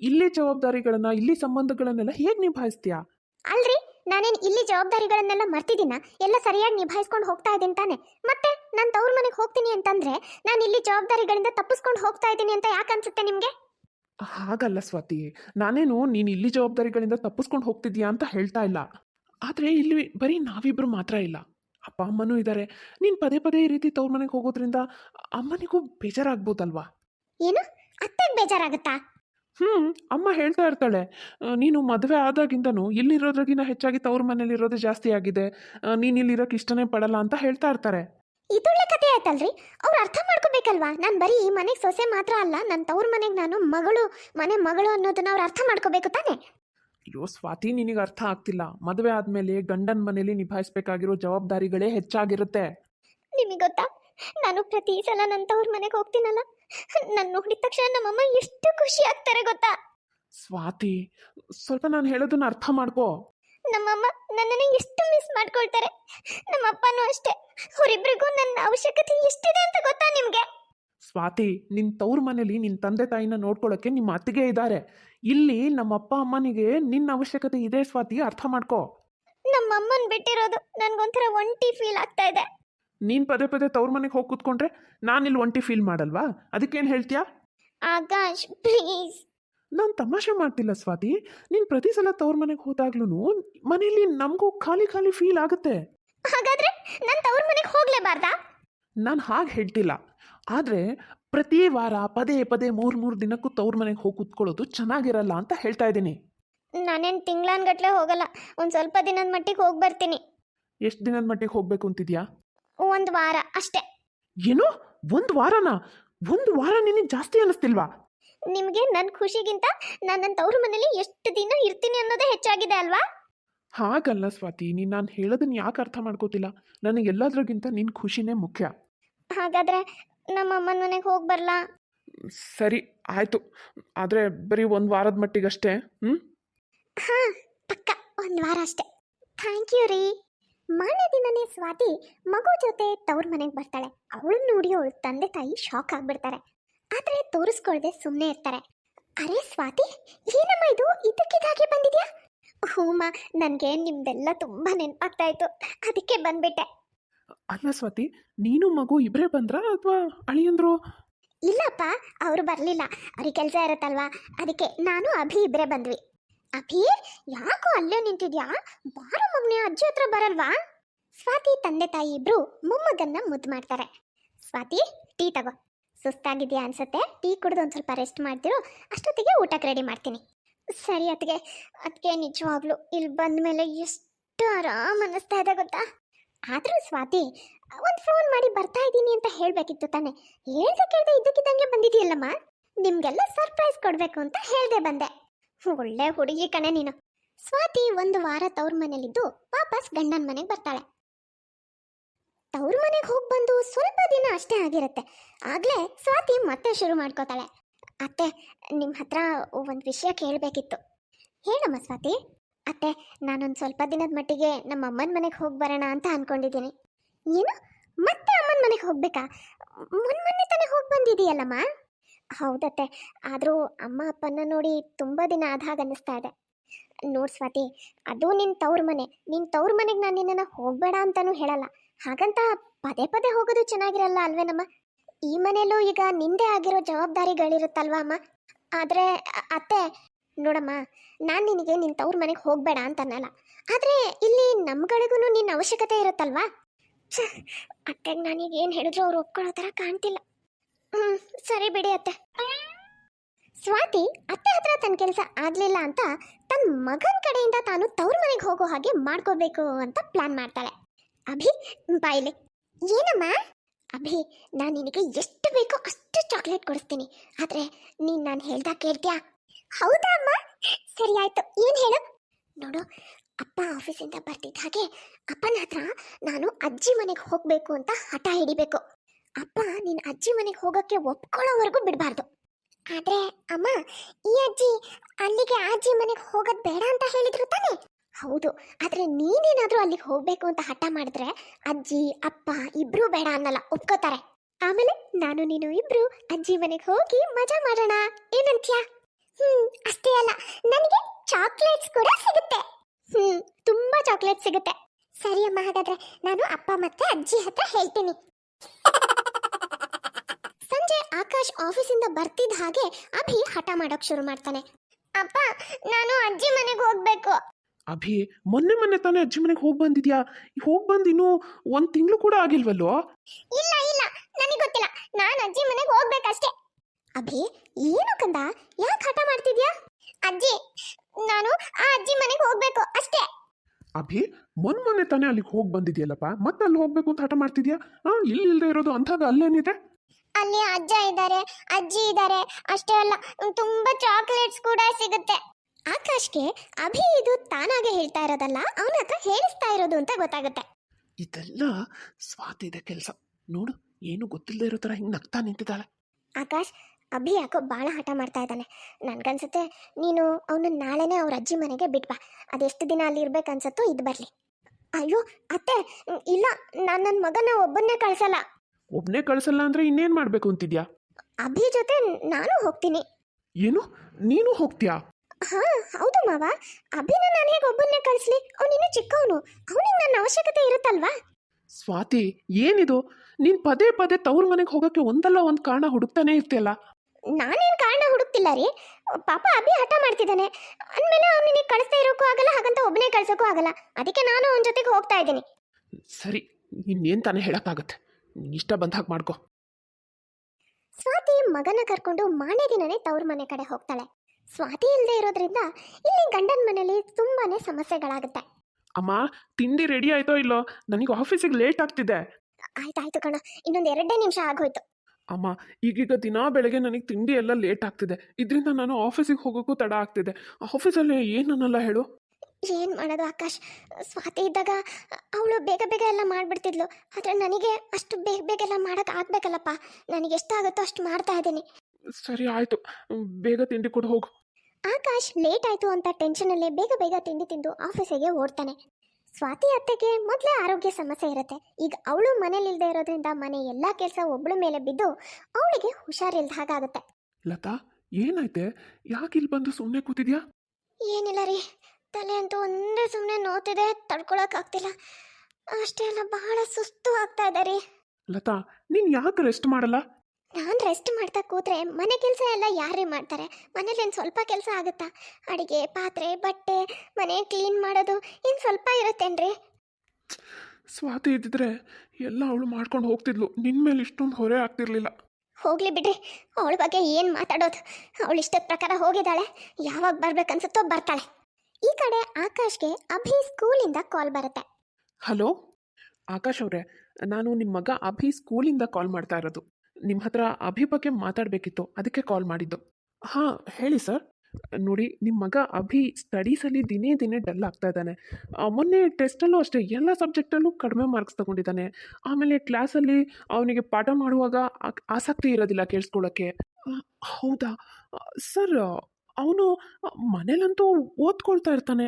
ಇಲ್ಲಿ ಜವಾಬ್ದಾರಿಗಳನ್ನು ಇಲ್ಲಿ ಸಂಬಂಧಗಳನ್ನೆಲ್ಲ ಹೇಗೆ ನಿಭಾಯಿಸ್ತೀಯಾ? ಅಲ್ರಿ ನಾನೇನು ಇಲ್ಲಿ ಜವಾಬ್ದಾರಿಗಳನ್ನೆಲ್ಲ ಮರ್ತಿದ್ದೀನ? ಎಲ್ಲ ಸರಿಯಾಗಿ ನಿಭಾಯಿಸ್ಕೊಂಡು ಹೋಗ್ತಾ ಇದ್ದೀನಿ ತಾನೆ. ಮತ್ತೆ ನಾನು ತವ್ರ ಮನೆಗೆ ಹೋಗ್ತೀನಿ ಅಂತಂದ್ರೆ ನಾನು ಇಲ್ಲಿ ಜವಾಬ್ದಾರಿಗಳಿಂದ ತಪ್ಪಿಸ್ಕೊಂಡು ಹೋಗ್ತಾ ಇದ್ದೀನಿ ಅಂತ ಯಾಕೆ ಅನ್ಸುತ್ತೆ ನಿಮಗೆ? ಹಾಗಲ್ಲ ಸ್ವಾತಿ. ನಾನೇನು ನೀನು ಇಲ್ಲಿ ಜವಾಬ್ದಾರಿಗಳಿಂದ ತಪ್ಪಿಸ್ಕೊಂಡು ಹೋಗ್ತಿದ್ಯಾ ಅಂತ ಹೇಳ್ತಾ ಇಲ್ಲ. ಆದರೆ ಇಲ್ಲಿ ಬರೀ ನಾವಿಬ್ಬರು ಮಾತ್ರ ಇಲ್ಲ. ಅಪ್ಪ ಅಮ್ಮನೂ ಇದ್ದಾರೆ ನೀನು ಪದೇ ಪದೇ ಈ ರೀತಿ ತವ್ರ ಮನೆಗೆ ಹೋಗೋದ್ರಿಂದ ಅಮ್ಮನಿಗೂ ಬೇಜಾರಾಗ್ಬೋದಲ್ವಾ? ಏನು? ಅತ್ತೆಗೆ ಬೇಜಾರಾಗುತ್ತಾ? ಹ್ಞೂ ಅಮ್ಮ ಹೇಳ್ತಾ ಇರ್ತಾಳೆ ನೀನು ಮದುವೆ ಆದಾಗಿಂದನೂ ಇಲ್ಲಿರೋದ್ರಗಿನ ಹೆಚ್ಚಾಗಿ ತವ್ರ ಮನೇಲಿರೋದೇ ಜಾಸ್ತಿ ಆಗಿದೆ ನೀನು ಇಲ್ಲಿರೋಕೆ ಇಷ್ಟನೇ ಪಡಲ್ಲ ಅಂತ ಹೇಳ್ತಾ ಇರ್ತಾರೆ. ಇದೊಳ್ಳೆ ಕತೆ ಆಯ್ತಲ್ರಿ? ಅವ್ರು ಅರ್ಥ ಮಾಡ್ಕೋಬೇಕಲ್ವಾ? ನಾನು ಬರೀ ಈ ಮನೆಗೆ ಸೊಸೆ ಮಾತ್ರ ಅಲ್ಲ ನನ್ನ ತವ್ರ ಮನೆಗೆ ನಾನು ಮಗಳು ಮನೆ ಮಗಳು ಅನ್ನೋದನ್ನ ಅವ್ರು ಅರ್ಥ ಮಾಡ್ಕೋಬೇಕು ತಾನೆ? ಅಯ್ಯೋ ಸ್ವಾತಿ ನಿನಗೆ ಅರ್ಥ ಆಗ್ತಿಲ್ಲ. ಮದುವೆ ಆದಮೇಲೆ ಗಂಡನ ಮನೇಲಿ ನಿಭಾಯಿಸ್ಬೇಕಾಗಿರೋ ಜವಾಬ್ದಾರಿಗಳೇ ಹೆಚ್ಚಾಗಿರುತ್ತೆ. ನಿಮಗೆ ಗೊತ್ತಾ? ನಾನು ಪ್ರತಿ ಸಲ ನನ್ನ ತವ್ರ ಮನೆಗೆ ಹೋಗ್ತೀನಲ್ಲ? ನನ್ನ ನೋಡಿದ ತಕ್ಷಣ ನಮ್ಮಮ್ಮ ಎಷ್ಟು ಖುಷಿ ಆಗ್ತಾರೆ ಗೊತ್ತಾ? ಸ್ವಾತಿ ಸ್ವಲ್ಪ ನಾನು ಹೇಳೋದನ್ನ ಅರ್ಥ ಮಾಡ್ಕೋ. ನಮ್ಮಮ್ಮ ನನ್ನನ್ನ ಎಷ್ಟು ಮಿಸ್ ಮಾಡ್ಕೊಳ್ತಾರೆ. ನಮ್ಮಪ್ಪನೂ ಅಷ್ಟೇ. ಅವರಿಬ್ಬರಿಗೂ ನನ್ನ ಅವಶ್ಯಕತೆ ಎಷ್ಟಿದೆ ಅಂತ ಗೊತ್ತಾ ನಿಮಗೆ? ಸ್ವಾತಿ ನಿನ್ನ ತವ್ರ ಮನೇಲಿ ನಿನ್ನ ತಂದೆ ತಾಯಿನ ನೋಡ್ಕೊಳ್ಳೋಕ್ಕೆ ನಿಮ್ಮ ಅತ್ತಿಗೆ ಇದ್ದಾರೆ ಇಲ್ಲಿ ನಮ್ಮ ಅಪ್ಪ ಅಮ್ಮನಿಗೆ ನಿನ್ನ ಅವಶ್ಯಕತೆ ಇದೆ ಸ್ವಾತಿ ಅರ್ಥ ಮಾಡ್ಕೋ. ನಮ್ಮಮ್ಮನ್ ಬಿಟ್ಟಿರೋದು ನನ್ಗೊಂಥರ ಒಂಟಿ ಫೀಲ್ ಆಗ್ತಾ ಇದೆ. ನೀನು ಪದೇ ಪದೇ ತವ್ರ ಮನೆಗೆ ಹೋಗಿ ಕೂತ್ಕೊಂಡ್ರೆ ನಾನಿಲ್ಲಿ ಒಂಟಿ ಫೀಲ್ ಮಾಡಲ್ವಾ? ಅದಕ್ಕೇನು ಹೇಳ್ತೀಯಾ? ಆಕಾಶ್ ಪ್ಲೀಸ್ ನಾನು ತಮಾಷೆ ಮಾಡ್ತಿಲ್ಲ ಸ್ವಾತಿ. ನೀನು ಪ್ರತಿ ಸಲ ತವ್ರ ಮನೆಗೆ ಹೋದಾಗ್ಲೂ ಮನೇಲಿ ನಮಗೂ ಖಾಲಿ ಖಾಲಿ ಫೀಲ್ ಆಗುತ್ತೆ. ಹಾಗಾದ್ರೆ ನಾನು ತವ್ರ ಮನೆಗೆ ಹೋಗ್ಲೇಬಾರ್ದಾ? ನಾನು ಹಾಗೆ ಹೇಳ್ತಿಲ್ಲ. ಆದರೆ ಪ್ರತಿ ವಾರ ಪದೇ ಪದೇ ಮೂರು ಮೂರು ದಿನಕ್ಕೂ ತವ್ರ ಮನೆಗೆ ಹೋಗಿ ಕೂತ್ಕೊಳ್ಳೋದು ಚೆನ್ನಾಗಿರಲ್ಲ ಅಂತ ಹೇಳ್ತಾ ಇದ್ದೀನಿ. ನಾನೇನು ತಿಂಗ್ಳಾನ್ಗಟ್ಲೆ ಹೋಗಲ್ಲ. ಒಂದು ಸ್ವಲ್ಪ ದಿನದ ಮಟ್ಟಿಗೆ ಹೋಗಿ ಬರ್ತೀನಿ. ಎಷ್ಟು ದಿನದ ಮಟ್ಟಿಗೆ ಹೋಗಬೇಕು ಅಂತಿದ್ಯಾ? ಒಂದು ವಾರ ಅಷ್ಟೇ. ಏನು? ಒಂದು ವಾರನಾ? ಒಂದು ವಾರ ನಿನ್ನ ಜಾಸ್ತಿ ಅನಿಸ್ತಿಲ್ವಾ? ನಿಮಗೆ ನನ್ನ ಖುಷಿಗಿಂತ ನಾನು ನನ್ನ ತವರು ಮನೇಲಿ ಎಷ್ಟು ದಿನ ಇರ್ತೀನಿ ಅನ್ನೋದೇ ಹೆಚ್ಚಾಗಿದೆ ಅಲ್ವಾ? ಹಾಗಲ್ಲ ಸ್ವಾತಿ ನೀನು ನಾನು ಹೇಳೋದನ್ನ ಯಾಕೆ ಅರ್ಥ ಮಾಡ್ಕೋತಿಲ್ಲ? ನನಗೆ ಎಲ್ಲದರಗಿಂತ ನಿನ್ನ ಖುಷಿನೇ ಮುಖ್ಯ. ಹಾಗಾದ್ರೆ ನಮ್ಮ ಅಮ್ಮನ ಮನೆಗೆ ಹೋಗಿ ಬರಲಾ? ಸರಿ ಆಯಿತು. ಆದರೆ ಬರೀ ಒಂದು ವಾರದ ಮಟ್ಟಿಗಷ್ಟೇ ಹ್ಞೂ ಹಾಂ ಪಕ್ಕ ಒಂದು ವಾರ ಅಷ್ಟೇ. ಥ್ಯಾಂಕ್ ಯು ರೀ. ಮಾನ್ಯ ದಿನನೇ ಸ್ವಾತಿ ಮಗು ಜೊತೆ ತವ್ರ ಮನೆಗೆ ಬರ್ತಾಳೆ. ಅವಳನ್ನ ನೋಡಿ ಅವಳ ತಂದೆ ತಾಯಿ ಶಾಕ್ ಆಗ್ಬಿಡ್ತಾರೆ. ಆದರೆ ತೋರಿಸ್ಕೊಳ್ದೆ ಸುಮ್ಮನೆ ಇರ್ತಾರೆ. ಅರೆ ಸ್ವಾತಿ ಏನಮ್ಮ ಇದು? ಇದಕ್ಕಿದಾಗೆ ಬಂದಿದ್ಯಾ? ಹೂಮ ನನಗೆ ನಿಮ್ದೆಲ್ಲ ತುಂಬ ನೆನಪಾಗ್ತಾ ಇತ್ತು ಅದಕ್ಕೆ ಬಂದ್ಬಿಟ್ಟೆ. ಅಲ್ಲ ಸ್ವಾತಿ ನೀನು ಮಗು ಇಬ್ಬರೇ ಬಂದ್ರಾ ಅಥವಾ ಅಳಿಯಂದ್ರು? ಇಲ್ಲಪ್ಪ ಅವರು ಬರಲಿಲ್ಲ. ಅವ್ರಿಗೆ ಕೆಲಸ ಇರುತ್ತಲ್ವಾ? ಅದಕ್ಕೆ ನಾನು ಅಭಿ ಇಬ್ಬರೇ ಬಂದ್ವಿ. ಅಭಿ, ಯಾಕೋ ಅಲ್ಲೇ ನಿಂತಿದ್ಯಾ? ಬಾರ ಮಗ್ನೆ, ಅಜ್ಜಿ ಹತ್ರ ಬರಲ್ವಾ? ಸ್ವಾತಿ ತಂದೆ ತಾಯಿ ಇಬ್ರು ಮೊಮ್ಮಗನ್ನ ಮುದ್ದು ಮಾಡ್ತಾರೆ. ಸ್ವಾತಿ, ಟೀ ತಗೋ. ಸುಸ್ತಾಗಿದ್ಯಾ ಅನ್ಸುತ್ತೆ? ಟೀ ಕುಡಿದು ಒಂದು ಸ್ವಲ್ಪ ರೆಸ್ಟ್ ಮಾಡ್ತಿರೋ, ಅಷ್ಟೊತ್ತಿಗೆ ಊಟಕ್ಕೆ ರೆಡಿ ಮಾಡ್ತೀನಿ. ಸರಿ ಅದಕ್ಕೆ ಅದಕ್ಕೆ ನಿಜವಾಗ್ಲೂ ಇಲ್ಲಿ ಬಂದ ಮೇಲೆ ಎಷ್ಟು ಆರಾಮ್ ಅನ್ನಿಸ್ತಾ ಇದೆ ಗೊತ್ತಾ? ಆದರೂ ಸ್ವಾತಿ, ಒಂದು ಫೋನ್ ಮಾಡಿ ಬರ್ತಾ ಇದ್ದೀನಿ ಅಂತ ಹೇಳಬೇಕಿತ್ತು ತಾನೆ. ಹೇಳ್ದೆ ಕೇಳ್ದೆ ಇದ್ದಕ್ಕಿದ್ದಂಗೆ ಬಂದಿದೆಯಲ್ಲಮ್ಮ? ನಿಮಗೆಲ್ಲ ಸರ್ಪ್ರೈಸ್ ಕೊಡಬೇಕು ಅಂತ ಹೇಳ್ದೆ ಬಂದೆ. ಒಳ್ಳೆ ಹುಡುಗಿ ಕಣೆ ನೀನು. ಸ್ವಾತಿ ಒಂದು ವಾರ ತವ್ರ ಮನೇಲಿದ್ದು ವಾಪಸ್ ಗಂಡನ ಮನೆಗೆ ಬರ್ತಾಳೆ. ತವ್ರ ಮನೆಗೆ ಹೋಗಿ ಬಂದು ಸ್ವಲ್ಪ ದಿನ ಅಷ್ಟೇ ಆಗಿರುತ್ತೆ. ಆಗ್ಲೇ ಸ್ವಾತಿ ಮತ್ತೆ ಶುರು ಮಾಡ್ಕೋತಾಳೆ. ಅತ್ತೆ ನಿಮ್ಮ ಹತ್ರ ಒಂದು ವಿಷಯ ಕೇಳಬೇಕಿತ್ತು. ಹೇಳಮ್ಮ ಸ್ವಾತಿ. ಅತ್ತೆ, ನಾನೊಂದು ಸ್ವಲ್ಪ ದಿನದ ಮಟ್ಟಿಗೆ ನಮ್ಮ ಅಮ್ಮನ ಮನೆಗೆ ಹೋಗಿ ಬರೋಣ ಅಂತ ಅನ್ಕೊಂಡಿದ್ದೀನಿ. ಏನು? ಮತ್ತೆ ಅಮ್ಮನ ಮನೆಗೆ ಹೋಗ್ಬೇಕಾ? ಮೊನ್ನೆ ತಾನೇ ಹೋಗಿ ಬಂದಿದೆಯಲ್ಲಮ್ಮ ಹೌದತ್ತೆ ಆದರೂ ಅಮ್ಮ ಅಪ್ಪನ ನೋಡಿ ತುಂಬ ದಿನ ಆದ ಹಾಗೆ ಅನ್ನಿಸ್ತಾ ಇದೆ. ನೋಡ್ ಸ್ವಾತಿ, ಅದು ನಿನ್ನ ತವ್ರ ಮನೆ. ನಿನ್ನ ತವ್ರ ಮನೆಗೆ ನಾನು ನಿನ್ನನ್ನು ಹೋಗಬೇಡ ಅಂತಲೂ ಹೇಳಲ್ಲ. ಹಾಗಂತ ಪದೇ ಪದೇ ಹೋಗೋದು ಚೆನ್ನಾಗಿರಲ್ಲ ಅಲ್ವೇನಮ್ಮ ಈ ಮನೆಯಲ್ಲೂ ಈಗ ನಿಂದೆ ಆಗಿರೋ ಜವಾಬ್ದಾರಿಗಳಿರುತ್ತಲ್ವಾ ಅಮ್ಮ? ಆದರೆ ಅತ್ತೆ, ನೋಡಮ್ಮ, ನಾನು ನಿನಗೆ ನಿನ್ನ ತವ್ರ ಮನೆಗೆ ಹೋಗಬೇಡ ಅಂತ ಅನ್ನಲ್ಲ ಆದರೆ ಇಲ್ಲಿ ನಮ್ಗಳಿಗೂ ನಿನ್ನ ಅವಶ್ಯಕತೆ ಇರುತ್ತಲ್ವಾ? ಅತ್ತೆಗೆ ನಾನೀಗ ಏನು ಹೇಳಿದ್ರು ಅವ್ರು ಒಪ್ಕೊಳ್ಳೋ ಥರ ಕಾಣ್ತಿಲ್ಲ. ಸರಿ ಬಿಡಿ ಅತ್ತೆ. ಸ್ವಾತಿ ಅತ್ತೆ ಹತ್ರ ತನ್ನ ಕೆಲಸ ಆಗ್ಲಿಲ್ಲ ಅಂತ ತನ್ನ ಮಗನ ಕಡೆಯಿಂದ ತಾನು ತವ್ರ ಮನೆಗೆ ಹೋಗೋ ಹಾಗೆ ಮಾಡ್ಕೋಬೇಕು ಅಂತ ಪ್ಲಾನ್ ಮಾಡ್ತಾಳೆ. ಅಭಿ ಬಾಯ್ಲಿ ಏನಮ್ಮ? ಅಭಿ, ನಾನು ನಿನಗೆ ಎಷ್ಟು ಬೇಕೋ ಅಷ್ಟು ಚಾಕ್ಲೇಟ್ ಕೊಡಿಸ್ತೀನಿ. ಆದರೆ ನೀನು ನಾನು ಹೇಳ್ದ ಕೇಳ್ತೀಯಾ? ಹೌದಾ ಅಮ್ಮ? ಸರಿ ಆಯ್ತು. ಏನು ಹೇಳು? ನೋಡು, ಅಪ್ಪ ಆಫೀಸಿಂದ ಬರ್ತಿದ್ದ ಹಾಗೆ ಅಪ್ಪನ ಹತ್ರ ನಾನು ಅಜ್ಜಿ ಮನೆಗೆ ಹೋಗಬೇಕು ಅಂತ ಹಠ ಹಿಡಿಬೇಕು. ಅಪ್ಪ ನಿನ್ನ ಅಜ್ಜಿ ಮನೆಗೆ ಹೋಗೋಕ್ಕೆ ಒಪ್ಕೊಳ್ಳೋವರೆಗೂ ಬಿಡಬಾರ್ದು. ಆದ್ರೆ ಅಮ್ಮ, ಈ ಅಜ್ಜಿ ಅಲ್ಲಿಗೆ ಅಜ್ಜಿ ಮನೆಗೆ ಹೋಗೋದು ಬೇಡ ಅಂತ ಹೇಳಿದ್ರು ತಾನೆ? ಹೌದು, ಆದ್ರೆ ನೀನೇನಾದ್ರೂ ಅಲ್ಲಿಗೆ ಹೋಗ್ಬೇಕು ಅಂತ ಹಠ ಮಾಡಿದ್ರೆ ಅಜ್ಜಿ, ಅಪ್ಪ ಇಬ್ರು ಬೇಡ ಅನ್ನಲ್ಲ, ಒಪ್ಕೋತಾರೆ. ಆಮೇಲೆ ನಾನು, ನೀನು ಇಬ್ರು ಅಜ್ಜಿ ಮನೆಗೆ ಹೋಗಿ ಮಜಾ ಮಾಡೋಣ, ಏನಂತ್ಯಾ? ಹ್ಮ್, ಅಷ್ಟೇ ಅಲ್ಲ, ನನಗೆ ಚಾಕ್ಲೇಟ್ಸ್ ಕೂಡ ಸಿಗುತ್ತೆ. ಹ್ಮ್, ತುಂಬಾ ಚಾಕ್ಲೇಟ್ ಸಿಗುತ್ತೆ. ಸರಿ ಅಮ್ಮ, ಹಾಗಾದ್ರೆ ನಾನು ಅಪ್ಪ ಮತ್ತೆ ಅಜ್ಜಿ ಹತ್ರ ಹೇಳ್ತೀನಿ. ಆಕಾಶ್ ಆಫೀಸಿಂದ ಬರ್ತಿದ್ದ ಹಾಗೆ ಅಭಿ ಹಠ ಮಾಡೋಕ್ ಶುರು ಮಾಡ್ತಾನೆ. ಅಪ್ಪ ನಾನು ಅಜ್ಜಿ ಮನೆಗೆ ಹೋಗ್ಬೇಕು. ಅಭಿ ಮೊನ್ನೆ ಮೊನ್ನೆ ತಾನೇ ಅಜ್ಜಿ ಮನೆಗೆ ಹೋಗಿ ಬಂದಿದ್ಯಾ? ಹೋಗಿ ಬಂದು ಇನ್ನೂ ಒಂದು ತಿಂಗಳು ಕೂಡ ಆಗಿಲ್ವಲ್ಲೋ? ಇಲ್ಲ ಇಲ್ಲ ನನಗೆ ಗೊತ್ತಿಲ್ಲ. ನಾನು ಅಜ್ಜಿ ಮನೆಗೆ ಹೋಗ್ಬೇಕಷ್ಟೇ. ಅಭಿ ಏನು ಕಂದ? ಯಾಕೆ ಹಠ ಮಾಡ್ತಿದ್ಯಾ? ಅಜ್ಜಿ ನಾನು ಆ ಅಜ್ಜಿ ಮನೆಗೆ ಹೋಗ್ಬೇಕು ಅಷ್ಟೇ. ಅಭಿ ಮೊನ್ನೆ ಮೊನ್ನೆ ತಾನೇ ಅಲ್ಲಿಗೆ ಹೋಗಿ ಬಂದಿದ್ಯಲ್ಲಪ್ಪ? ಮತ್ತೆ ಅಲ್ಲಿ ಹೋಗ್ಬೇಕು ಅಂತ ಹಠ ಮಾಡ್ತಿದ್ಯಾ? ಹಾಂ ಇಲ್ಲಿ ಇಲ್ಲದೆ ಇರೋದು ಅಂಥದ್ದು ಅಲ್ಲೇನಿದೆ? ಅಲ್ಲಿ ಅಜ್ಜ ಇದ್ದಾರೆ ಅಜ್ಜಿ ಇದ್ದಾರೆ ಅಷ್ಟೇ ಅಲ್ಲ ತುಂಬಾ ಚಾಕ್ಲೇಟ್ಸ್ ಕೂಡ ಸಿಗುತ್ತೆ. ಆಕಾಶ್ಗೆ ಅಭಿ ಇದು ತಾನಾಗೆ ಹೇಳ್ತಾ ಇರೋದಲ್ಲ ಅವನ ಹತ್ರ ಹೇಳಿಸ್ತಾ ಇರೋದು ಅಂತ ಗೊತ್ತಾಗುತ್ತೆ. ಇದೆಲ್ಲ ಸ್ವಾತಿದ ಕೆಲಸ. ನೋಡು ಏನು ಗೊತ್ತಿಲ್ಲದೆ ಇರೋ ತರ ಹಿಂಗೆ ನಗ್ತಾ ನಿಂತಿದ್ದಾಳೆ. ಆಕಾಶ್ ಅಭಿ ಯಾಕೋ ಭಾಳ ಹಠ ಮಾಡ್ತಾ ಇದ್ದಾನೆ. ನನ್ಗನ್ಸುತ್ತೆ ನೀನು ಅವನು ನಾಳೆನೇ ಅವ್ರ ಅಜ್ಜಿ ಮನೆಗೆ ಬಿಟ್ಬಾ ಅದೆಷ್ಟು ದಿನ ಅಲ್ಲಿ ಇರ್ಬೇಕನ್ಸತ್ತೋ ಇದು ಬರಲಿ. ಅಯ್ಯೋ ಅತ್ತೆ ಇಲ್ಲ ನಾನು ನನ್ನ ಮಗನ ಒಬ್ಬನ್ನೇ ಕಳ್ಸಲ್ಲ. ಒಬ್ಬನೇ ಕಳಿಸಲ್ಲ ಅಂದ್ರೆ ಇನ್ನೇನ್ ಮಾಡಬೇಕು ಅಂತಿದ್ಯಾ? ಅಭಿ ಜೊತೆ ನಾನು ಹೋಗ್ತೀನಿ. ಏನು? ನೀನು ಹೋಗ್ತೀಯಾ? ಹಾ ಹೌದು ಮಾವ. ಅಭಿನ ನಾನು ಹೇಗೆ ಒಬ್ಬನ್ನೇ ಕಳಿಸ್ಲಿ? ಅವನಿನ್ನು ಚಿಕ್ಕವನು. ಅವನಿಗೆ ನನ್ನ ಅವಶ್ಯಕತೆ ಇರುತ್ತಲ್ವಾ? ಸ್ವಾತಿ ಏನಿದು? ನೀನ್ ಪದೇ ಪದೇ ತವ್ರ ಮನೆಗೆ ಹೋಗಕ್ಕೆ ಒಂದಲ್ಲ ಒಂದು ಕಾರಣ ಹುಡುಕ್ತಾನೆ ಇರ್ತೀಯಲ್ಲ. ನಾನೇನು ಕಾರಣ ಹುಡುಕ್ತಿಲ್ಲ ರೀ. ಪಾಪ ಅಭಿ ಹಠ ಮಾಡ್ತಿದ್ದಾನೆ. ಅಂದಮೇಲೆ ನಿನಗೆ ಕಳಿಸ್ತಾ ಇರೋಕ್ಕೂ ಆಗಲ್ಲ ಹಾಗಂತ ಒಬ್ಬನೇ ಕಳ್ಸೋಕ್ಕೂ ಆಗಲ್ಲ. ಅದಕ್ಕೆ ನಾನು ಅವನ ಜೊತೆಗೆ ಹೋಗ್ತಾ ಇದ್ದೀನಿ. ಸರಿ ಇನ್ನೇನ್ ತಾನೇ ಹೇಳಕ್ಕಾಗತ್ತೆ. ಇಷ್ಟ ಬಂದ ಹಾಗೆ ಮಾಡ್ಕೊ. ಸ್ವಾತಿ ಮಗನ ಕರ್ಕೊಂಡು ಮಾನೇ ದಿನನೇ ತವ್ರ ಮನೆ ಕಡೆ ಹೋಗ್ತಾಳೆ. ಸ್ವಾತಿ ಇಲ್ಲದೆ ಇರೋದ್ರಿಂದ ಇಲ್ಲಿ ಗಂಡನ ಮನೇಲಿ ತುಂಬಾನೇ ಸಮಸ್ಯೆಗಳಾಗುತ್ತೆ. ಅಮ್ಮ ತಿಂಡಿ ರೆಡಿ ಆಯ್ತೋ ಇಲ್ಲೋ? ನನಗೆ ಆಫೀಸಿಗೆ ಲೇಟ್ ಆಗ್ತಿದೆ. ಆಯ್ತಾಯ್ತು ಕಣ ಇನ್ನೊಂದು ಎರಡೇ ನಿಮಿಷ ಆಗೋಯ್ತು. ಅಮ್ಮ ಈಗೀಗ ದಿನಾ ಬೆಳಗ್ಗೆ ನನಗೆ ತಿಂಡಿ ಎಲ್ಲ ಲೇಟ್ ಆಗ್ತಿದೆ. ಇದರಿಂದ ನಾನು ಆಫೀಸಿಗೆ ಹೋಗೋಕ್ಕೂ ತಡ ಆಗ್ತಿದೆ. ಆಫೀಸಲ್ಲಿ ಏನನ್ನಲ್ಲ ಹೇಳು? ಏನು ಮಾಡೋದು ಆಕಾಶ್? ಸ್ವಾತಿ ಇದ್ದಾಗ ಅವಳು ಬೇಗ ಬೇಗ ಎಲ್ಲ ಮಾಡಿಬಿಡ್ತಿದ್ಲು. ಆದರೆ ನನಗೆ ಅಷ್ಟು ಬೇಗ ಬೇಗ ಎಲ್ಲ ಮಾಡೋಕೆ ಆಗ್ಬೇಕಲ್ಲಪ್ಪ. ನನಗೆ ಎಷ್ಟಾಗುತ್ತೋ ಅಷ್ಟು ಮಾಡ್ತಾ ಇದ್ದೀನಿ. ಸರಿ ಆಯಿತು. ಬೇಗ ತಿಂಡಿ ಕೊಡು ಹೋಗು. ಆಕಾಶ್ ಲೇಟ್ ಆಯಿತು ಅಂತ ಟೆನ್ಷನಲ್ಲೇ ಬೇಗ ಬೇಗ ತಿಂಡಿ ತಿಂದು ಆಫೀಸಿಗೆ ಓಡ್ತಾನೆ. ಸ್ವಾತಿ ಅತ್ತೆಗೆ ಮೊದಲೇ ಆರೋಗ್ಯ ಸಮಸ್ಯೆ ಇರುತ್ತೆ. ಈಗ ಅವಳು ಮನೇಲಿ ಇಲ್ಲದೆ ಇರೋದ್ರಿಂದ ಮನೆ ಎಲ್ಲ ಕೆಲಸ ಒಬ್ಳ ಮೇಲೆ ಬಿದ್ದು ಅವಳಿಗೆ ಹುಷಾರಿಲ್ದ ಹಾಗಾಗುತ್ತೆ ಲತಾ ಏನಾಯ್ತೆ? ಯಾಕೆ ಇಲ್ಲಿ ಬಂದು ಸುಮ್ಮನೆ ಕೂತಿದ್ಯಾ? ಏನಿಲ್ಲ ರೀ. ತಲೆ ಅಂತೂ ಒಂದೇ ಸುಮ್ಮನೆ ನೋತಿದೆ ತಡ್ಕೊಳಕ್ಕಾಗ್ತಿಲ್ಲ. ಅಷ್ಟೇ ಅಲ್ಲ ಬಹಳ ಸುಸ್ತು ಆಗ್ತಾ ಇದೆ ರೀ. ಲತಾ ನೀನು ಯಾಕೆ ರೆಸ್ಟ್ ಮಾಡಲ್ಲ? ನಾನು ರೆಸ್ಟ್ ಮಾಡ್ತಾ ಕೂತ್ರೆ ಮನೆ ಕೆಲಸ ಎಲ್ಲ ಯಾರೇ ಮಾಡ್ತಾರೆ? ಮನೇಲಿ ಏನು ಸ್ವಲ್ಪ ಕೆಲಸ ಆಗುತ್ತಾ? ಅಡಿಗೆ ಪಾತ್ರೆ ಬಟ್ಟೆ ಮನೆ ಕ್ಲೀನ್ ಮಾಡೋದು ಇನ್ನು ಸ್ವಲ್ಪ ಇರುತ್ತೇನ್ರಿ? ಸ್ವಾತಿ ಇದ್ದಿದ್ರೆ ಎಲ್ಲ ಅವಳು ಮಾಡ್ಕೊಂಡು ಹೋಗ್ತಿದ್ಲು. ನಿನ್ ಮೇಲೆ ಇಷ್ಟೊಂದು ಹೊರೆ ಆಗ್ತಿರ್ಲಿಲ್ಲ. ಹೋಗ್ಲಿ ಬಿಡ್ರಿ. ಅವಳ ಬಗ್ಗೆ ಏನು ಮಾತಾಡೋದು? ಅವಳು ಇಷ್ಟದ ಪ್ರಕಾರ ಹೋಗಿದ್ದಾಳೆ. ಯಾವಾಗ ಬರ್ಬೇಕನ್ಸುತ್ತೋ ಬರ್ತಾಳೆ. ಈ ಕಡೆ ಆಕಾಶ್ಗೆ ಅಭಿ ಸ್ಕೂಲಿಂದ ಕಾಲ್ ಬರುತ್ತೆ. ಹಲೋ? ಆಕಾಶ್ ಅವರೇ, ನಾನು ನಿಮ್ಮ ಮಗ ಅಭಿ ಸ್ಕೂಲಿಂದ ಕಾಲ್ ಮಾಡ್ತಾ ಇರೋದು. ನಿಮ್ಮ ಹತ್ರ ಅಭಿ ಬಗ್ಗೆ ಮಾತಾಡಬೇಕಿತ್ತು, ಅದಕ್ಕೆ ಕಾಲ್ ಮಾಡಿದ್ದು. ಹಾಂ, ಹೇಳಿ ಸರ್. ನೋಡಿ ನಿಮ್ಮ ಮಗ ಅಭಿ ಸ್ಟಡೀಸಲ್ಲಿ ದಿನೇ ದಿನೇ ಡಲ್ ಆಗ್ತಾ ಇದ್ದಾನೆ. ಮೊನ್ನೆ ಟೆಸ್ಟಲ್ಲೂ ಅಷ್ಟೇ ಎಲ್ಲ ಸಬ್ಜೆಕ್ಟಲ್ಲೂ ಕಡಿಮೆ ಮಾರ್ಕ್ಸ್ ತಗೊಂಡಿದ್ದಾನೆ. ಆಮೇಲೆ ಕ್ಲಾಸಲ್ಲಿ ಅವನಿಗೆ ಪಾಠ ಮಾಡುವಾಗ ಆಸಕ್ತಿ ಇರೋದಿಲ್ಲ ಕೇಳಿಸ್ಕೊಳ್ಳೋಕ್ಕೆ ಹೌದಾ? ಸರ್ ಅವನು ಮನೇಲಂತೂ ಓದ್ಕೊಳ್ತಾ ಇರ್ತಾನೆ.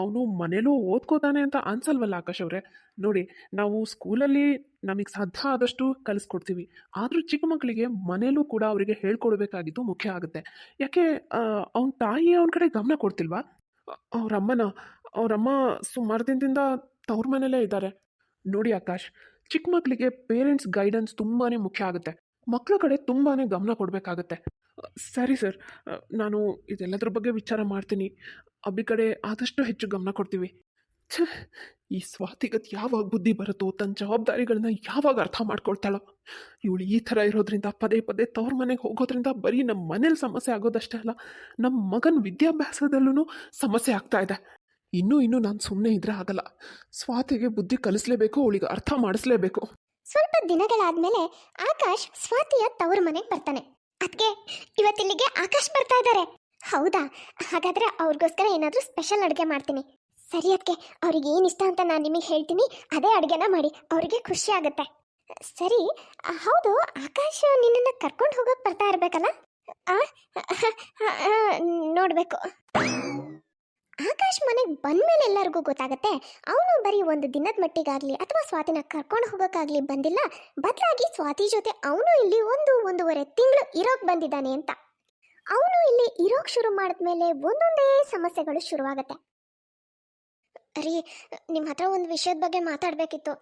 ಅವನು ಮನೇಲೂ ಓದ್ಕೋತಾನೆ ಅಂತ ಅನ್ಸಲ್ವಲ್ಲ ಆಕಾಶ್ ಅವರೇ? ನೋಡಿ, ನಾವು ಸ್ಕೂಲಲ್ಲಿ ನಮಗೆ ಸಾಧ್ಯ ಆದಷ್ಟು ಕಲಿಸ್ಕೊಡ್ತೀವಿ. ಆದರೂ ಚಿಕ್ಕ ಮಕ್ಕಳಿಗೆ ಮನೇಲೂ ಕೂಡ ಅವರಿಗೆ ಹೇಳ್ಕೊಡ್ಬೇಕಾಗಿದ್ದು ಮುಖ್ಯ ಆಗುತ್ತೆ. ಯಾಕೆ ಅವನ ತಾಯಿ ಅವನ ಕಡೆ ಗಮನ ಕೊಡ್ತಿಲ್ವಾ? ಅವರಮ್ಮನ ಅವರಮ್ಮ ಸುಮಾರು ದಿನದಿಂದ ತವ್ರ ಮನೇಲೇ ಇದ್ದಾರೆ. ನೋಡಿ ಆಕಾಶ್, ಚಿಕ್ಕ ಮಕ್ಕಳಿಗೆ ಪೇರೆಂಟ್ಸ್ ಗೈಡೆನ್ಸ್ ತುಂಬಾ ಮುಖ್ಯ ಆಗುತ್ತೆ. ಮಕ್ಕಳ ಕಡೆ ತುಂಬಾ ಗಮನ ಕೊಡಬೇಕಾಗತ್ತೆ. ಸರಿ ಸರ್. ನಾನು ಇದೆಲ್ಲದ್ರ ಬಗ್ಗೆ ವಿಚಾರ ಮಾಡ್ತೀನಿ. ಅಬ್ಬಿ ಕಡೆ ಆದಷ್ಟು ಹೆಚ್ಚು ಗಮನ ಕೊಡ್ತೀವಿ. ಛ, ಈ ಸ್ವಾತಿಗತ್ ಯಾವಾಗ ಬುದ್ಧಿ ಬರುತ್ತೋ, ತನ್ನ ಜವಾಬ್ದಾರಿಗಳನ್ನ ಯಾವಾಗ ಅರ್ಥ ಮಾಡ್ಕೊಳ್ತಾಳೋ. ಇವಳು ಈ ಥರ ಇರೋದ್ರಿಂದ, ಪದೇ ಪದೇ ತವ್ರ ಮನೆಗೆ ಹೋಗೋದ್ರಿಂದ ಬರೀ ನಮ್ಮ ಮನೇಲಿ ಸಮಸ್ಯೆ ಆಗೋದಷ್ಟೇ ಅಲ್ಲ ನಮ್ಮ ಮಗನ ವಿದ್ಯಾಭ್ಯಾಸದಲ್ಲೂ ಸಮಸ್ಯೆ ಆಗ್ತಾ ಇದೆ. ಇನ್ನೂ ಇನ್ನೂ ನಾನು ಸುಮ್ಮನೆ ಇದ್ರೆ ಆಗಲ್ಲ. ಸ್ವಾತಿಗೆ ಬುದ್ಧಿ ಕಲಿಸ್ಲೇಬೇಕು, ಅವಳಿಗೆ ಅರ್ಥ ಮಾಡಿಸ್ಲೇಬೇಕು. ಸ್ವಲ್ಪ ದಿನಗಳಾದ್ಮೇಲೆ ಆಕಾಶ್ ಸ್ವಾತಿಯ ತವರು ಮನೆಗೆ ಬರ್ತಾನೆ. ಅದಕ್ಕೆ ಇವತ್ತಿಲ್ಲಿಗೆ ಆಕಾಶ್ ಬರ್ತಾ ಇದ್ದಾರೆ ಹೌದಾ? ಹಾಗಾದ್ರೆ ಅವ್ರಿಗೋಸ್ಕರ ಏನಾದರೂ ಸ್ಪೆಷಲ್ ಅಡುಗೆ ಮಾಡ್ತೀನಿ. ಸರಿ ಅದಕ್ಕೆ ಅವ್ರಿಗೆ ಏನು ಇಷ್ಟ ಅಂತ ನಾನು ನಿಮಗೆ ಹೇಳ್ತೀನಿ. ಅದೇ ಅಡುಗೆನ ಮಾಡಿ, ಅವರಿಗೆ ಖುಷಿ ಆಗುತ್ತೆ. ಸರಿ, ಹೌದು, ಆಕಾಶ್ ನಿನ್ನನ್ನು ಕರ್ಕೊಂಡು ಹೋಗೋಕೆ ಬರ್ತಾ ಇರಬೇಕಲ್ಲ? ನೋಡಬೇಕು. ಆಕಾಶ್ ಮನೆಗೆ ಬಂದ್ಮೇಲೆ ಎಲ್ಲರಿಗೂ ಗೊತ್ತಾಗುತ್ತೆ, ಅವನು ಬರೀ ಒಂದು ದಿನದ ಮಟ್ಟಿಗಾಗಲಿ ಅಥವಾ ಸ್ವಾತಿನ ಕರ್ಕೊಂಡು ಹೋಗೋಕ್ಕಾಗ್ಲಿ ಬಂದಿಲ್ಲ, ಬದಲಾಗಿ ಸ್ವಾತಿ ಜೊತೆ ಅವನು ಇಲ್ಲಿ ಒಂದು, ಒಂದೂವರೆ ತಿಂಗಳು ಇರೋಕ್ ಬಂದಿದ್ದಾನೆ ಅಂತ. ಅವನು ಇಲ್ಲಿ ಇರೋಕ್ ಶುರು ಮಾಡಿದ್ಮೇಲೆ ಒಂದೊಂದೇ ಸಮಸ್ಯೆಗಳು ಶುರುವಾಗುತ್ತೆ. ರೀ ನಿಮ್ಮ ಹತ್ರ ಒಂದು ವಿಷಯದ ಬಗ್ಗೆ ಮಾತಾಡಬೇಕಿತ್ತು.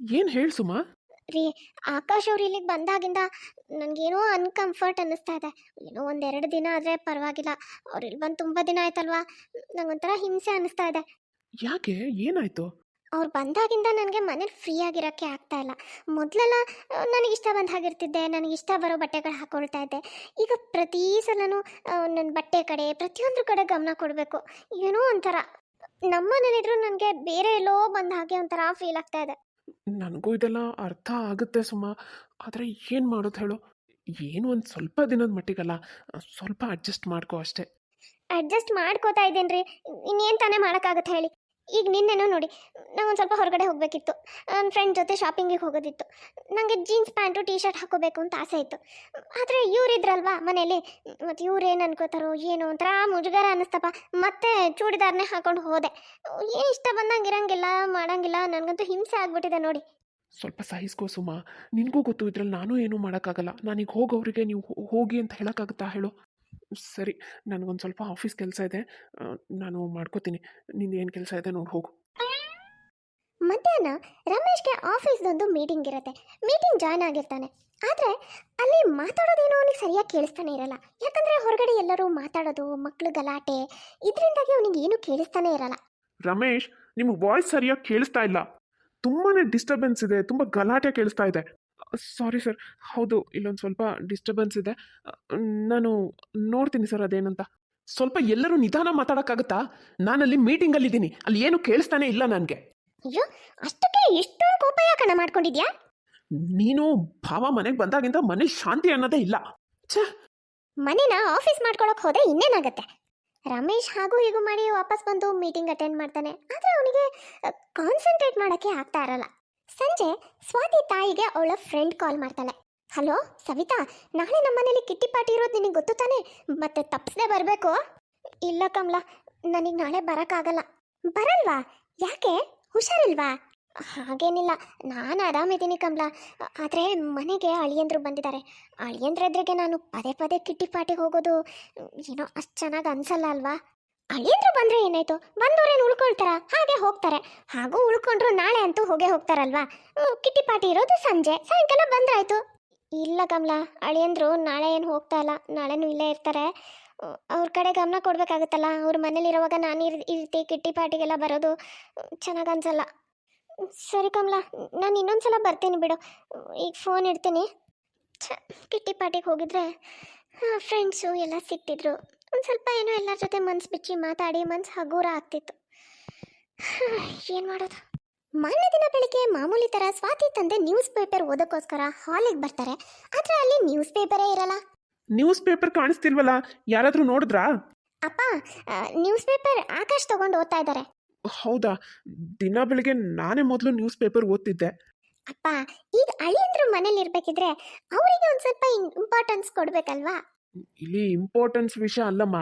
ಏನು ಹೇಳು ಸುಮಾ? ರೀ ಆಕಾಶ್ ಅವ್ರು ಇಲ್ಲಿಗೆ ಬಂದಾಗಿಂದ ನನಗೇನೋ ಅನ್ಕಂಫರ್ಟ್ ಅನ್ನಿಸ್ತಾ ಇದೆ. ಏನೋ ಒಂದೆರಡು ದಿನ ಆದರೆ ಪರವಾಗಿಲ್ಲ. ಅವ್ರು ಇಲ್ಲಿ ಬಂದು ತುಂಬ ದಿನ ಆಯ್ತಲ್ವಾ? ನಂಗೊಂಥರ ಹಿಂಸೆ ಅನ್ನಿಸ್ತಾ ಇದೆ. ಯಾಕೆ? ಏನಾಯ್ತು? ಅವ್ರು ಬಂದಾಗಿಂದ ನನಗೆ ಮನೇಲಿ ಫ್ರೀ ಆಗಿರೋಕ್ಕೆ ಆಗ್ತಾ ಇಲ್ಲ. ಮೊದಲೆಲ್ಲ ನನಗೆ ಇಷ್ಟ ಬಂದ ಹಾಗಿರ್ತಿದ್ದೆ. ನನಗೆ ಇಷ್ಟ ಬರೋ ಬಟ್ಟೆಗಳು ಹಾಕೊಳ್ತಾ ಇದ್ದೆ. ಈಗ ಪ್ರತಿ ಸಲನೂ ನನ್ನ ಬಟ್ಟೆ ಕಡೆ ಪ್ರತಿಯೊಂದ್ರ ಕಡೆ ಗಮನ ಕೊಡಬೇಕು. ಏನೋ ಒಂಥರ. ನಮ್ಮ ಮನೇಲಿದ್ರು ನನಗೆ ಬೇರೆ ಎಲ್ಲೋ ಬಂದ ಹಾಗೆ ಒಂಥರ ಫೀಲ್ ಆಗ್ತಾ ಇದೆ. ನನಗೂ ಇದೆಲ್ಲ ಅರ್ಥ ಆಗುತ್ತೆ ಸುಮ್ಮ ಆದರೆ ಏನು ಮಾಡೋದು ಹೇಳು? ಏನು ಒಂದು ಸ್ವಲ್ಪ ದಿನದ ಮಟ್ಟಿಗಲ್ಲ, ಸ್ವಲ್ಪ ಅಡ್ಜಸ್ಟ್ ಮಾಡ್ಕೋ ಅಷ್ಟೇ. ಅಡ್ಜಸ್ಟ್ ಮಾಡ್ಕೋತಾ ಇದ್ದೇನೆ ರೀ ಇನ್ನೇನು ತಾನೇ ಮಾಡೋಕ್ಕಾಗತ್ತೆ ಹೇಳಿ. ಈಗ ನಿನ್ನೆನೂ ನೋಡಿ ಒಂದು ಸ್ವಲ್ಪ ಹೊರಗಡೆ ಹೋಗಬೇಕಿತ್ತು. ನನ್ನ ಫ್ರೆಂಡ್ ಜೊತೆ ಶಾಪಿಂಗಿಗೆ ಹೋಗೋದಿತ್ತು. ನನಗೆ ಜೀನ್ಸ್ ಪ್ಯಾಂಟು ಟೀ ಶರ್ಟ್ ಹಾಕೋಬೇಕು ಅಂತ ಆಸೆ ಇತ್ತು. ಆದರೆ ಇವರಿದ್ರಲ್ವಾ ಮನೇಲಿ? ಮತ್ತು ಇವ್ರು ಏನು ಅನ್ಕೋತಾರೋ ಏನೋ ಒಂಥರ ಮುಜುಗರ ಅನ್ನಿಸ್ತಪ್ಪ ಮತ್ತೆ ಚೂಡಿದಾರನೇ ಹಾಕೊಂಡು ಹೋದೆ. ಏನು ಇಷ್ಟ ಬಂದಂಗೆ ಇರಂಗಿಲ್ಲ, ಮಾಡಂಗಿಲ್ಲ, ನನಗಂತೂ ಹಿಂಸೆ ಆಗ್ಬಿಟ್ಟಿದೆ ನೋಡಿ. ಸ್ವಲ್ಪ ಸಹಿಸ್ಕೋ ಸುಮಾ. ನಿನಗೂ ಗೊತ್ತು ಇದ್ರಲ್ಲಿ ನಾನು ಏನೂ ಮಾಡೋಕ್ಕಾಗಲ್ಲ. ನಾನೀಗ ಹೋಗೋರಿಗೆ ನೀವು ಹೋಗಿ ಅಂತ ಹೇಳೋಕ್ಕಾಗುತ್ತಾ ಹೇಳು? ಸರಿ ನನಗೊಂದು ಸ್ವಲ್ಪ ಆಫೀಸ್ ಕೆಲಸ ಇದೆ ನಾನು ಮಾಡ್ಕೋತೀನಿ. ನಿಂದು ಏನು ಕೆಲಸ ಇದೆ ನೋಡಿ ಹೋಗು. ಮಧ್ಯಾಹ್ನ ರಮೇಶ್ಗೆ ಆಫೀಸ್ದೊಂದು ಮೀಟಿಂಗ್ ಇರುತ್ತೆ. ಮೀಟಿಂಗ್ ಜಾಯ್ನ್ ಆಗಿರ್ತಾನೆ. ಆದರೆ ಅಲ್ಲಿ ಮಾತಾಡೋದೇನೋ ಅವನಿಗೆ ಸರಿಯಾಗಿ ಕೇಳಿಸ್ತಾನೆ ಇರಲ್ಲ. ಯಾಕಂದರೆ ಹೊರಗಡೆ ಎಲ್ಲರೂ ಮಾತಾಡೋದು ಮಕ್ಕಳು ಗಲಾಟೆ ಇದರಿಂದಾಗಿ ಅವನಿಗೆ ಏನು ಕೇಳಿಸ್ತಾನೆ ಇರಲ್ಲ. ರಮೇಶ್ ನಿಮ್ಗೆ ವಾಯ್ಸ್ ಸರಿಯಾಗಿ ಕೇಳಿಸ್ತಾ ಇಲ್ಲ. ತುಂಬಾ ಡಿಸ್ಟರ್ಬೆನ್ಸ್ ಇದೆ ತುಂಬ ಗಲಾಟೆ ಕೇಳಿಸ್ತಾ ಇದೆ. ಸಾರಿ ಸರ್ ಹೌದು ಇಲ್ಲೊಂದು ಸ್ವಲ್ಪ ಡಿಸ್ಟರ್ಬೆನ್ಸ್ ಇದೆ. ನಾನು ನೋಡ್ತೀನಿ ಸರ್ ಅದೇನಂತ. ಸ್ವಲ್ಪ ಎಲ್ಲರೂ ನಿಧಾನ ಮಾತಾಡೋಕ್ಕಾಗುತ್ತಾ? ನಾನಲ್ಲಿ ಮೀಟಿಂಗಲ್ಲಿದ್ದೀನಿ ಅಲ್ಲಿ ಏನು ಕೇಳಿಸ್ತಾನೆ ಇಲ್ಲ ನನಗೆ. ಅಯ್ಯೋ ಅಷ್ಟಕ್ಕೆ ಎಷ್ಟೊಂದು ಕೋಪ ಯಾಕಣ್ಣ ಮಾಡ್ಕೊಂಡಿದ್ಯಾ? ನೀನು ಭಾವ ಮನೆಗೆ ಬಂದಾಗಿಂದ ಮನೆ ಶಾಂತಿ ಅನ್ನೋದೇ ಇಲ್ಲ. ಛೇ! ಮನೇನ ಆಫೀಸ್ ಮಾಡ್ಕೊಳಕ್ ಹೋದ್ರೆ ಇನ್ನೇನಾಗತ್ತೆ? ರಮೇಶ್ ಹಾಗೂ ಹೀಗೂ ಮಾಡಿ ವಾಪಸ್ ಬಂದು ಮೀಟಿಂಗ್ ಅಟೆಂಡ್ ಮಾಡ್ತಾನೆ. ಆದ್ರೆ ಅವನಿಗೆ ಕಾನ್ಸಂಟ್ರೇಟ್ ಮಾಡಕ್ಕೆ ಆಗ್ತಾ ಇರಲ್ಲ. ಸಂಜೆ ಸ್ವಾತಿ ತಾಯಿಗೆ ಅವಳ ಫ್ರೆಂಡ್ ಕಾಲ್ ಮಾಡ್ತಾಳೆ. ಹಲೋ, ಸವಿತಾ, ನಾಳೆ ನಮ್ಮನೇಲಿ ಕಿಟ್ಟಿ ಪಾರ್ಟಿ ಇರೋದು ನಿನಗೆ ಗೊತ್ತು ತಾನೆ? ಮತ್ತೆ ತಪ್ಪಿಸದೆ ಬರಬೇಕು? ಇಲ್ಲ ಕಮಲ, ನನಗೆ ನಾಳೆ ಬರೋಕ್ಕಾಗಲ್ಲ. ಬರಲ್ವಾ? ಯಾಕೆ? ಹುಷಾರಿಲ್ವಾ? ಹಾಗೇನಿಲ್ಲ, ನಾನು ಆರಾಮಿದ್ದೀನಿ ಕಮಲ. ಆದರೆ ಮನೆಗೆ ಅಳಿಯಂದ್ರು ಬಂದಿದ್ದಾರೆ. ಅಳಿಯಂದ್ರ ಎದುರಿಗೆ ನಾನು ಪದೇ ಪದೇ ಕಿಟ್ಟಿ ಪಾರ್ಟಿಗೆ ಹೋಗೋದು, ಏನೋ ಅಷ್ಟು ಚೆನ್ನಾಗಿ ಅನ್ಸಲ್ಲ ಅಲ್ವಾ? ಅಳಿಯಂದ್ರು ಬಂದ್ರೆ ಏನಾಯ್ತು? ಬಂದವ್ರೇನು ಉಳ್ಕೊಳ್ತಾರ? ಹಾಗೆ ಹೋಗ್ತಾರೆ. ಹಾಗೂ ಉಳ್ಕೊಂಡ್ರು ನಾಳೆ ಅಂತೂ ಹೋಗೇ ಹೋಗ್ತಾರಲ್ವಾ? ಕಿಟ್ಟಿ ಪಾಟಿ ಇರೋದು ಸಂಜೆ. ಸಾಯಂಕಾಲ ಬಂದ್ರಾಯ್ತು. ಇಲ್ಲ ಕಮಲ, ಅಳಿಯಂದ್ರು ನಾಳೆ ಏನು ಹೋಗ್ತಾ ಇಲ್ಲ. ನಾಳೆನೂ ಇಲ್ಲೇ ಇರ್ತಾರೆ. ಅವ್ರ ಕಡೆ ಗಮನ ಕೊಡ್ಬೇಕಾಗುತ್ತಲ್ಲ? ಅವ್ರ ಮನೇಲಿರುವಾಗ ನಾನು ಇರ್, ಇರ್ತಿ, ಕಿಟ್ಟಿ ಪಾಟಿಗೆಲ್ಲ ಬರೋದು ಚೆನ್ನಾಗಿ ಅನ್ಸಲ್ಲ. ಸರಿ ಕಮಲ, ನಾನು ಇನ್ನೊಂದ್ಸಲ ಬರ್ತೀನಿ ಬಿಡು. ಈಗ ಫೋನ್ ಇಡ್ತೀನಿ. ಛ, ಕಿಟ್ಟಿ ಪಾಟಿಗೆ ಹೋಗಿದ್ರೆ ಫ್ರೆಂಡ್ಸು ಎಲ್ಲ ಸಿಕ್ತಿದ್ರು. ಒಂದು ಸ್ವಲ್ಪ ಏನೋ ಎಲ್ಲರ ಜೊತೆ ಮನ್ಸು ಬಿಚ್ಚಿ ಮಾತಾಡಿ ಮನ್ಸು ಹಗೂರ ಆಗ್ತಿತ್ತು. ಏನು ಮಾಡೋದು? ಮಾನ್ಯ ದಿನ ಬೆಳಿಗ್ಗೆ ಮಾಮೂಲಿ ಥರ ಸ್ವಾತಿ ತಂದೆ ನ್ಯೂಸ್ ಪೇಪರ್ ಓದೋಕ್ಕೋಸ್ಕರ ಹಾಲಿಗೆ ಬರ್ತಾರೆ. ಆದರೆ ಅಲ್ಲಿ ನ್ಯೂಸ್ ಪೇಪರೇ ಇರಲ್ಲ. ನ್ಯೂಸ್ ಪೇಪರ್ ಕಾಣಿಸ್ತಿಲ್ವಲ್ಲ? ಯಾರಾದರೂ ನೋಡಿದ್ರಾ? ಅಪ್ಪ ನ್ಯೂಸ್ ಪೇಪರ್ ಆಕಾಶ್ ತಗೊಂಡು ಓದ್ತಾ ಇದ್ದಾರೆ. ಹೌದಾ? ದಿನ ಬೆಳಿಗ್ಗೆ ನಾನೇ ಮೊದಲು ನ್ಯೂಸ್ ಪೇಪರ್ ಓದ್ತಿದ್ದೆ. ಅಪ್ಪ ಈಗ ಅಳಿಯಂದ್ರು ಮನೇಲಿ ಇರ್ಬೇಕಿದ್ರೆ ಅವರಿಗೆ ಒಂದು ಸ್ವಲ್ಪ ಇಂಪಾರ್ಟೆನ್ಸ್ ಕೊಡ್ಬೇಕಲ್ವಾ? ಇಲ್ಲಿ ಇಂಪಾರ್ಟೆನ್ಸ್ ವಿಷಯ ಅಲ್ಲಮ್ಮ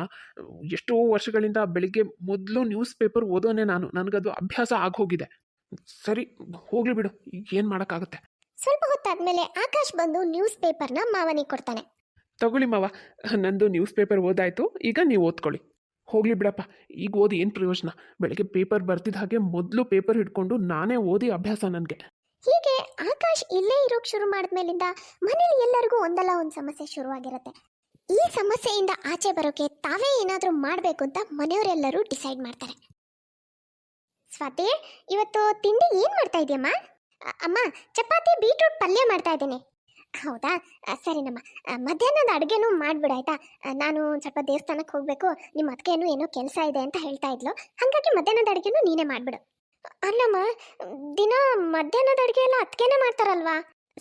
ಎಷ್ಟೋ ವರ್ಷಗಳಿಂದ ಬೆಳಿಗ್ಗೆ ಮೊದಲು ನ್ಯೂಸ್ ಪೇಪರ್ ಓದೋನೆ ನಾನು. ನನಗದು ಅಭ್ಯಾಸ ಆಗೋಗಿದೆ. ಸರಿ ಹೋಗ್ಲಿ ಬಿಡು. ಏನು ಮಾಡೋಕ್ಕಾಗುತ್ತೆ? ಸ್ವಲ್ಪ ಹೊತ್ತಾದ್ಮೇಲೆ ಆಕಾಶ್ ಬಂದು ನ್ಯೂಸ್ ಪೇಪರ್ನ ಮಾವನಿಗೆ ಕೊಡ್ತಾನೆ. ತಗೊಳ್ಳಿ ಮಾವ. ನಂದು ನ್ಯೂಸ್ ಪೇಪರ್ ಓದಾಯ್ತು. ಈಗ ನೀವು ಓದ್ಕೊಳ್ಳಿ. ಹೋಗ್ಲಿ ಬಿಡಪ್ಪ. ಈಗ ಓದಿ ಏನು ಪ್ರಯೋಜನ? ಬೆಳಗ್ಗೆ ಪೇಪರ್ ಬರ್ತಿದ್ದ ಹಾಗೆ ಮೊದಲು ಪೇಪರ್ ಹಿಡ್ಕೊಂಡು ನಾನೇ ಓದಿ ಅಭ್ಯಾಸ ನನಗೆ. ಹೀಗೆ ಆಕಾಶ್ ಇಲ್ಲೇ ಇರೋಕ್ ಶುರು ಮಾಡಿದ್ಮೇಲಿಂದ ಮನೇಲಿ ಎಲ್ಲರಿಗೂ ಒಂದಲ್ಲ ಒಂದು ಸಮಸ್ಯೆ ಶುರುವಾಗಿರುತ್ತೆ. ಈ ಸಮಸ್ಯೆಯಿಂದ ಆಚೆ ಬರೋಕೆ ತಾವೇ ಏನಾದರೂ ಮಾಡಬೇಕು ಅಂತ ಮನೆಯವರೆಲ್ಲರೂ ಡಿಸೈಡ್ ಮಾಡ್ತಾರೆ. ಸ್ವಾತಿ, ಇವತ್ತು ತಿಂಡಿ ಏನು ಮಾಡ್ತಾ ಇದೆಯಮ್ಮ? ಅಮ್ಮ, ಚಪಾತಿ ಬೀಟ್ರೂಟ್ ಪಲ್ಯ ಮಾಡ್ತಾ ಇದ್ದೀನಿ. ಹೌದಾ? ಸರಿನಮ್ಮ. ಮಧ್ಯಾಹ್ನದ ಅಡುಗೆನೂ ಮಾಡ್ಬಿಡಾಯ್ತಾ ಆಯ್ತಾ? ನಾನು ಸ್ವಲ್ಪ ದೇವಸ್ಥಾನಕ್ಕೆ ಹೋಗಬೇಕು. ನಿಮ್ಮ ಅದಕ್ಕೇನು ಏನೋ ಕೆಲಸ ಇದೆ ಅಂತ ಹೇಳ್ತಾ ಇದ್ಲು. ಹಾಗಾಗಿ ಮಧ್ಯಾಹ್ನದ ಅಡುಗೆನೂ ನೀನೇ ಮಾಡಿಬಿಡು. ಅಲ್ಲಮ್ಮ, ದಿನ ಮಧ್ಯಾಹ್ನದ ಅಡುಗೆ ಎಲ್ಲ ಅದಕ್ಕೇನೆ ಮಾಡ್ತಾರಲ್ವಾ?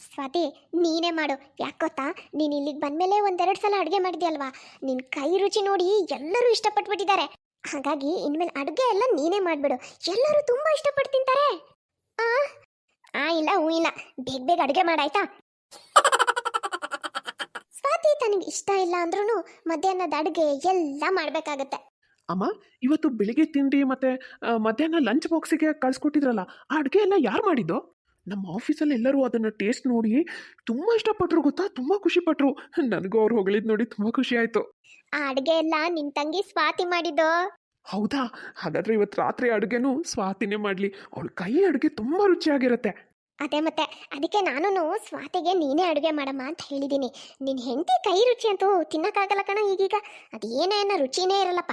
ಸ್ವಾತಿ, ನೀನೇ ಮಾಡು. ಯಾಕೆ ಗೊತ್ತಾ? ನೀನು ಇಲ್ಲಿಗೆ ಬಂದಮೇಲೆ ಒಂದೆರಡು ಸಲ ಅಡುಗೆ ಮಾಡಿದ್ಯಲ್ವಾ ನಿನ್ನ ಕೈ ರುಚಿ ನೋಡಿ ಎಲ್ಲರೂ ಇಷ್ಟಪಟ್ಬಿಟ್ಟಿದ್ದಾರೆ ಹಾಗಾಗಿ ಇನ್ಮೇಲೆ ಅಡುಗೆ ಎಲ್ಲ ನೀನೇ ಮಾಡಿಬಿಡು. ಎಲ್ಲರೂ ತುಂಬ ಇಷ್ಟಪಟ್ಟು ತಿಂತಾರೆ. ಆ ಇಲ್ಲ, ಹೂ, ಇಲ್ಲ. ಬೇಗ ಬೇಗ ಅಡುಗೆ ಮಾಡಾಯ್ತಾ? ಸ್ವಾತಿ, ತನಗೆ ಇಷ್ಟ ಇಲ್ಲ ಅಂದ್ರೂ ಮಧ್ಯಾಹ್ನದ ಅಡುಗೆ ಎಲ್ಲ ಮಾಡಬೇಕಾಗತ್ತೆ. ಅಮ್ಮ, ಇವತ್ತು ಬೆಳಿಗ್ಗೆ ತಿಂಡಿ ಮತ್ತೆ ಮಧ್ಯಾಹ್ನ ಲಂಚ್ ಬಾಕ್ಸಿಗೆ ಕಳ್ಸಿಕೊಟ್ಟಿದ್ರಲ್ಲ, ಆ ಅಡುಗೆ ಎಲ್ಲ ಯಾರು ಮಾಡಿದ್ದು? ನಮ್ಮ ಆಫೀಸಲ್ಲಿ ಎಲ್ಲರೂ ಅದನ್ನು ಟೇಸ್ಟ್ ನೋಡಿ ತುಂಬ ಇಷ್ಟಪಟ್ಟರು ಗೊತ್ತಾ? ತುಂಬ ಖುಷಿಪಟ್ಟರು ನನಗೂ ಅವ್ರು ಹೊಗಳಿದ್ ನೋಡಿ ತುಂಬ ಖುಷಿ ಆಯ್ತು. ಆ ಅಡುಗೆ ಎಲ್ಲ ನಿನ್ ತಂಗಿ ಸ್ವಾತಿ ಮಾಡಿದ್ದು? ಹೌದಾ? ಹಾಗಾದ್ರೆ ಇವತ್ತು ರಾತ್ರಿ ಅಡುಗೆನೂ ಸ್ವಾತಿನೇ ಮಾಡಲಿ. ಅವಳ ಕೈ ಅಡುಗೆ ತುಂಬ ರುಚಿಯಾಗಿರುತ್ತೆ. ಅದೇ ಮತ್ತೆ. ಅದಕ್ಕೆ ನಾನು ಸ್ವಾತಿಗೆ ನೀನೇ ಅಡುಗೆ ಮಾಡಮ್ಮ ಅಂತ ಹೇಳಿದ್ದೀನಿ ನಿನ್ನ ಹೆಂಡತಿ ಕೈ ರುಚಿ ಅಂತೂ ತಿನ್ನಕ್ಕಾಗಲ್ಲ ಕಣ ಈಗೀಗ. ಅದೇನೇನ ರುಚಿನೇ ಇರಲ್ಲಪ್ಪ.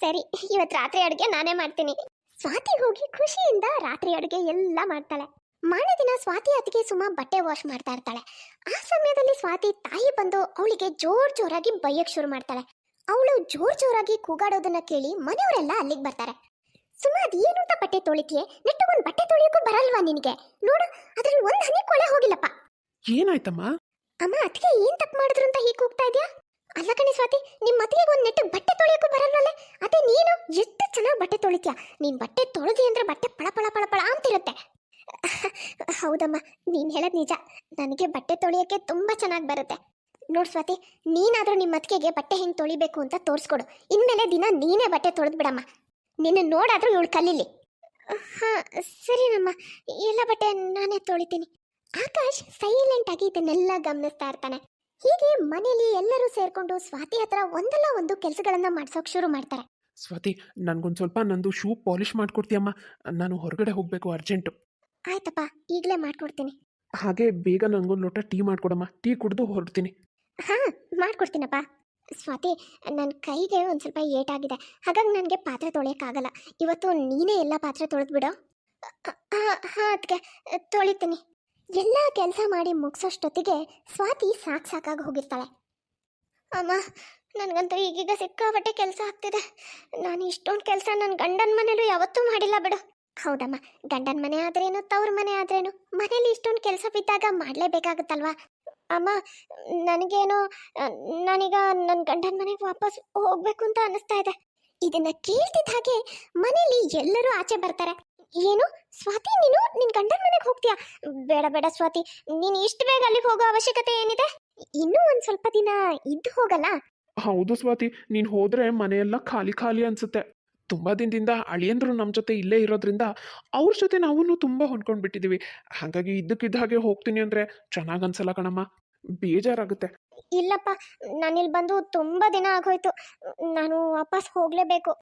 ಸರಿ ಇವತ್ತು ರಾತ್ರಿ ಅಡುಗೆ ನಾನೇ ಮಾಡ್ತೀನಿ. ಸ್ವಾತಿ ಹೋಗಿ ಖುಷಿಯಿಂದ ರಾತ್ರಿ ಅಡುಗೆ ಎಲ್ಲ ಮಾಡ್ತಾಳೆ. ಮಾರನೇ ದಿನ ಸ್ವಾತಿ ಅತ್ತಿಗೆ ಸುಮಾ ಬಟ್ಟೆ ವಾಶ್ ಮಾಡ್ತಾ ಇರ್ತಾಳೆ. ಆ ಸಮಯದಲ್ಲಿ ಸ್ವಾತಿ ತಾಯಿ ಬಂದು ಅವಳಿಗೆ ಜೋರ್ ಜೋರಾಗಿ ಬೈಯಕ್ ಶುರು ಮಾಡ್ತಾಳೆ. ಅವಳು ಜೋರ್ ಜೋರಾಗಿ ಕೂಗಾಡೋದನ್ನ ಕೇಳಿ ಮನೆಯವರೆಲ್ಲ ಅಲ್ಲಿಗೆ ಬರ್ತಾರೆ. ಸುಮ್ಮ ಅದೇನು ಅಂತ ಬಟ್ಟೆ ತೊಳಿತೀಯೆ? ನೆಟ್ಟಗೊಂದು ಬಟ್ಟೆ ತೊಳಿಯೋಕ್ಕೂ ಬರಲ್ವಾ ನಿನಗೆ? ನೋಡು ಅದ್ರಲ್ಲಿ ಒಂದ್ ಹನಿ ಕೊಳೆ ಹೋಗಿಲ್ಲಪ್ಪ. ಏನಾಯ್ತಮ್ಮ? ಅಮ್ಮ ಅತ್ತಿಗೆ ಏನ್ ತಪ್ಪು ಮಾಡಿದ್ರು ಅಂತ ಹೀಗೆ ಕೂಗ್ತಾ ಇದ್ಯಾ? ಅಲ್ಲ ಕಣೆ ಸ್ವಾತಿ ನಿಮ್ಮ ಅತ್ತಿಗೆ ಒಂದ್ ನೆಟ್ಟು ಬಟ್ಟೆ ತೊಳಿಯೋಕ್ಕೂ ಬರಲ್ವಲ್ಲ? ಅದೇ ನೀನು ಎಷ್ಟು ಚೆನ್ನಾಗಿ ಬಟ್ಟೆ ತೊಳಿತೀಯ? ನೀನ್ ಬಟ್ಟೆ ತೊಳೆದಿ ಅಂದ್ರೆ ಬಟ್ಟೆ ಪಳ ಪಳ ಪಳ ಪಳ ಅಂತಿರುತ್ತೆ. ಹೌದಮ್ಮ, ನೀನ್ ಹೇಳದ್ ನಿಜ. ನನಗೆ ಬಟ್ಟೆ ತೊಳೆಯೋಕ್ಕೆ ತುಂಬಾ ಚೆನ್ನಾಗಿ ಬರುತ್ತೆ. ನೋಡ್ ಸ್ವಾತಿ, ನೀನಾದ್ರೂ ನಿಮ್ಮ ಅತ್ತಿಗೆಗೆ ಬಟ್ಟೆ ಹೆಂಗ್ ತೊಳಿಬೇಕು ಅಂತ ತೋರಿಸ್ಕೊಡು. ಇನ್ಮೇಲೆ ದಿನ ನೀನೇ ಬಟ್ಟೆ ತೊಳೆದು ಬಿಡಮ್ಮ. ನಿನ್ನ ನೋಡಾದ್ರೂ ಇವಳು ಕಲೀಲಿ. ಹಾ, ಸರಿನಮ್ಮ. ಎಲ್ಲ ಬಟ್ಟೆ ನಾನೇ ತೊಳಿತೀನಿ. ಆಕಾಶ್ ಸೈಲೆಂಟ್ ಆಗಿ ಇದನ್ನೆಲ್ಲ ಗಮನಿಸ್ತಾ ಇರ್ತಾನೆ. ಹೀಗೆ ಮನೆಯಲ್ಲಿ ಎಲ್ಲರೂ ಸೇರ್ಕೊಂಡು ಸ್ವಾತಿ ಹತ್ರ ಒಂದಲ್ಲ ಒಂದು ಕೆಲಸಗಳನ್ನ ಮಾಡ್ಸೋಕ್ ಶುರು ಮಾಡ್ತಾರೆ. ಸ್ವಾತಿ, ನನಗೊಂದು ಸ್ವಲ್ಪ ನಂದು ಶೂ ಪಾಲಿಷ್ ಮಾಡ್ಕೊಡ್ತೀಯಮ್ಮ. ನಾನು ಹೊರಗಡೆ ಹೋಗಬೇಕು, ಅರ್ಜೆಂಟು. ಆಯ್ತಪ್ಪ ಈಗಲೇ ಮಾಡ್ಕೊಡ್ತೀನಿ. ಹಾಗೆ ಬೇಗ ನನಗೊಂದು ಲೋಟ ಟೀ ಮಾಡ್ಕೊಡಮ್ಮ. ಟೀ ಕುಡಿದು ಹೊರಡ್ತೀನಿ. ಹಾಂ ಮಾಡ್ಕೊಡ್ತೀನಪ್ಪ. ಸ್ವಾತಿ ನನ್ನ ಕೈಗೆ ಒಂದು ಸ್ವಲ್ಪ ಏಟಾಗಿದೆ. ಹಾಗಾಗಿ ನನಗೆ ಪಾತ್ರೆ ತೊಳೆಯೋಕ್ಕಾಗಲ್ಲ ಇವತ್ತು ನೀನೇ ಎಲ್ಲ ಪಾತ್ರೆ ತೊಳೆದ್ಬಿಡು. ಹಾಂ ಅದಕ್ಕೆ ತೊಳಿತೀನಿ. ಎಲ್ಲ ಕೆಲಸ ಮಾಡಿ ಮುಗಿಸೋಷ್ಟೊತ್ತಿಗೆ ಸ್ವಾತಿ ಸಾಕು ಸಾಕಾಗಿ ಹೋಗಿರ್ತಾಳೆ. ಅಮ್ಮ ನನಗಂತೂ ಈಗೀಗ ಸಿಕ್ಕಾಪಟ್ಟೆ ಕೆಲಸ ಆಗ್ತಿದೆ. ನಾನು ಇಷ್ಟೊಂದು ಕೆಲಸ ನನ್ನ ಗಂಡನ ಮನೇಲೂ ಯಾವತ್ತೂ ಮಾಡಿಲ್ಲ ಬಿಡು. ಹೌದಮ್ಮ, ಗಂಡನ ಮನೆ ಆದ್ರೇನು, ತವ್ರ ಮನೆ ಆದ್ರೇನು? ಮನೇಲಿ ಇಷ್ಟೊಂದು ಕೆಲಸ ಬಿದ್ದಾಗ ಮಾಡಲೇಬೇಕಾಗುತ್ತಲ್ವಾ? ಅಮ್ಮ, ನನಗೇನೋ, ನನೀಗ ನನ್ನ ಗಂಡನ ಮನೆಗೆ ವಾಪಸ್ ಹೋಗ್ಬೇಕು ಅಂತ ಅನಿಸ್ತಾ ಇದೆ. ಇದನ್ನ ಕೇಳ್ತಿದ್ದ ಹಾಗೆ ಮನೇಲಿ ಎಲ್ಲರೂ ಆಚೆ ಬರ್ತಾರೆ. ಏನು, ಸ್ವಾತಿ, ನೀನು ನಿನ್ ಗಂಡನ ಮನೆಗೆ ಹೋಗ್ತೀಯಾ? ಬೇಡ ಬೇಡ ಸ್ವಾತಿ, ನೀನು ಇಷ್ಟು ಬೇಗ ಅಲ್ಲಿಗೆ ಹೋಗೋ ಅವಶ್ಯಕತೆ ಏನಿದೆ? ಇನ್ನೂ ಒಂದ್ ಸ್ವಲ್ಪ ದಿನ ಇದ್ದು ಹೋಗಲ್ಲ? ಹೌದು ಸ್ವಾತಿ, ನೀನು ಹೋದ್ರೆ ಮನೆಯೆಲ್ಲ ಖಾಲಿ ಖಾಲಿ ಅನಿಸುತ್ತೆ. ತುಂಬ ದಿನದಿಂದ ಅಳಿಯಂದ್ರು ನಮ್ಮ ಜೊತೆ ಇಲ್ಲೇ ಇರೋದ್ರಿಂದ ಅವ್ರ ಜೊತೆ ನಾವು ತುಂಬ ಹೊಂದ್ಕೊಂಡ್ಬಿಟ್ಟಿದ್ದೀವಿ ಹಾಗಾಗಿ ಇದ್ದಕ್ಕಿದ್ದ ಹಾಗೆ ಹೋಗ್ತೀನಿ ಅಂದರೆ ಚೆನ್ನಾಗಿ ಅನ್ಸಲ್ಲ ಕಣಮ್ಮ. ಬೇಜಾರಾಗುತ್ತೆ. ಇಲ್ಲಪ್ಪ ನಾನಿಲ್ಲಿ ಬಂದು ತುಂಬಾ ದಿನ ಆಗೋಯ್ತು. ನಾನು ವಾಪಸ್ ಹೋಗ್ಲೇಬೇಕು.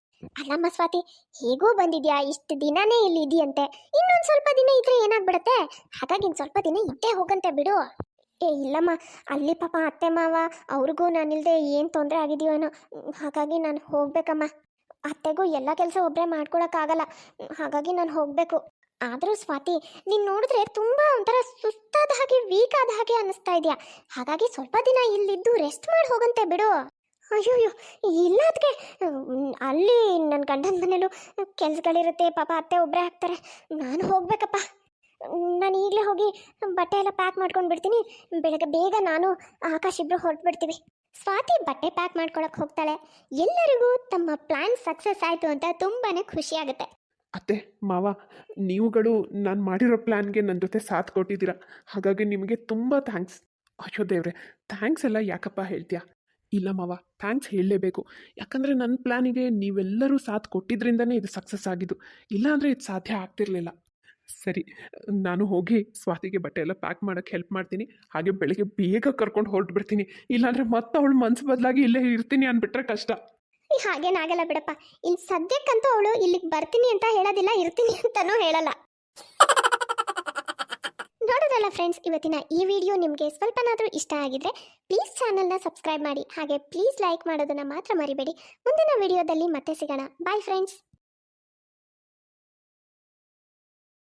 ಅಲ್ಲಮ್ಮ ಸ್ವಾತಿ, ಹೇಗೂ ಬಂದಿದ್ಯಾ? ಇಷ್ಟು ದಿನನೇ ಇಲ್ಲಿ ಇದೆಯಂತೆ. ಇನ್ನೊಂದು ಸ್ವಲ್ಪ ದಿನ ಇದ್ರೆ ಏನಾಗ್ಬಿಡತ್ತೆ? ಹಾಗಾಗಿ ಇನ್ನು ಸ್ವಲ್ಪ ದಿನ ಇದ್ದೇ ಹೋಗಂತೆ ಬಿಡು. ಏ, ಇಲ್ಲಮ್ಮ, ಅಲ್ಲಿ ಪಾಪ ಅತ್ತೆ ಮಾವ, ಅವ್ರಿಗೂ ನಾನಿಲ್ಲದೆ ಏನು ತೊಂದರೆ ಆಗಿದೆಯೋ ಹಾಗಾಗಿ ನಾನು ಹೋಗ್ಬೇಕಮ್ಮ. ಅತ್ತೆಗೂ ಎಲ್ಲ ಕೆಲಸ ಒಬ್ಬರೇ ಮಾಡ್ಕೊಳಕ್ಕಾಗಲ್ಲ. ಹಾಗಾಗಿ ನಾನು ಹೋಗಬೇಕು. ಆದರೂ ಸ್ವಾತಿ, ನೀನು ನೋಡಿದ್ರೆ ತುಂಬ ಒಂಥರ ಸುಸ್ತಾದ ಹಾಗೆ ವೀಕ್ ಆದ ಹಾಗೆ ಅನ್ನಿಸ್ತಾ ಇದೆಯಾ? ಹಾಗಾಗಿ ಸ್ವಲ್ಪ ದಿನ ಇಲ್ಲಿದ್ದು ರೆಸ್ಟ್ ಮಾಡಿ ಹೋಗಂತೆ ಬಿಡು. ಅಯ್ಯೋಯ್ಯೋ, ಇಲ್ಲ ಅದಕ್ಕೆ ಅಲ್ಲಿ ನನ್ನ ಗಂಡನ ಮನೇಲೂ ಕೆಲ್ಸಗಳಿರುತ್ತೆ. ಪಾಪ ಅತ್ತೆ ಒಬ್ಬರೇ ಹಾಕ್ತಾರೆ ನಾನು ಹೋಗ್ಬೇಕಪ್ಪ. ನಾನು ಈಗಲೇ ಹೋಗಿ ಬಟ್ಟೆ ಎಲ್ಲ ಪ್ಯಾಕ್ ಮಾಡ್ಕೊಂಡು ಬಿಡ್ತೀನಿ ಬೆಳಗ್ಗೆ ಬೇಗ ನಾನು ಆಕಾಶ ಇಬ್ಬರು ಹೊರಟ್ಬಿಡ್ತೀವಿ. ಸ್ವಾತಿ ಬಟ್ಟೆ ಪ್ಯಾಕ್ ಮಾಡ್ಕೊಳಕ್ ಹೋಗ್ತಾಳೆ. ಎಲ್ಲರಿಗೂ ತಮ್ಮ ಪ್ಲಾನ್ ಸಕ್ಸಸ್ ಆಯ್ತು ಅಂತ ತುಂಬಾನೇ ಖುಷಿ ಆಗುತ್ತೆ. ಅತ್ತೆ, ಮಾವ, ನೀವುಗಳು ನಾನು ಮಾಡಿರೋ ಪ್ಲ್ಯಾನ್ಗೆ ನನ್ನ ಜೊತೆ ಸಾಥ್ ಕೊಟ್ಟಿದ್ದೀರಾ. ಹಾಗಾಗಿ ನಿಮಗೆ ತುಂಬ ಥ್ಯಾಂಕ್ಸ್ ಅಯ್ಯೋ ದೇವ್ರೆ ಥ್ಯಾಂಕ್ಸ್ ಎಲ್ಲ ಯಾಕಪ್ಪ ಹೇಳ್ತೀಯಾ? ಇಲ್ಲ ಮಾವ ಥ್ಯಾಂಕ್ಸ್ ಹೇಳಲೇಬೇಕು. ಯಾಕಂದರೆ ನನ್ನ ಪ್ಲ್ಯಾನಿಗೆ ನೀವೆಲ್ಲರೂ ಸಾಥ್ ಕೊಟ್ಟಿದ್ರಿಂದನೇ ಇದು ಸಕ್ಸಸ್ ಆಗಿದ್ದು. ಇಲ್ಲಾಂದರೆ ಇದು ಸಾಧ್ಯ ಆಗ್ತಿರ್ಲಿಲ್ಲ. ಸರಿ, ನಾನು ಹೋಗಿ ಸ್ವಾತಿಗೆ ಬಟ್ಟೆ ಎಲ್ಲ ಪ್ಯಾಕ್ ಮಾಡೋಕ್ಕೆ ಹೆಲ್ಪ್ ಮಾಡ್ತೀನಿ. ಹಾಗೆ ಬೆಳಿಗ್ಗೆ ಬೇಗ ಕರ್ಕೊಂಡು ಹೊರಟ್ಬಿಡ್ತೀನಿ. ಇಲ್ಲಾಂದರೆ ಮತ್ತೆ ಅವಳು ಮನ್ಸು ಬದಲಾಗಿ ಇಲ್ಲೇ ಇರ್ತೀನಿ ಅಂದ್ಬಿಟ್ರೆ ಕಷ್ಟ. ಹಾಗೇನಾಗಲ್ಲ ಬಿಡಪ್ಪ. ಇನ್ ಸದ್ಯಕ್ಕಂತೂ ಅವಳು ಇಲ್ಲಿಗೆ ಬರ್ತೀನಿ ಅಂತ ಹೇಳೋದಿಲ್ಲ, ಇರ್ತೀನಿ ಅಂತಲೂ ಹೇಳಲ್ಲ. ನೋಡೋದಲ್ಲ ಫ್ರೆಂಡ್ಸ್ ಇವತ್ತಿನ ಈ ವಿಡಿಯೋ ನಿಮಗೆ ಸ್ವಲ್ಪನಾದರೂ ಇಷ್ಟ ಆಗಿದ್ರೆ ಪ್ಲೀಸ್ ಚಾನಲ್ನ ಸಬ್ಸ್ಕ್ರೈಬ್ ಮಾಡಿ. ಹಾಗೆ ಪ್ಲೀಸ್ ಲೈಕ್ ಮಾಡೋದನ್ನ ಮಾತ್ರ ಮರಿಬೇಡಿ. ಮುಂದಿನ ವಿಡಿಯೋದಲ್ಲಿ ಮತ್ತೆ ಸಿಗೋಣ. Bye friends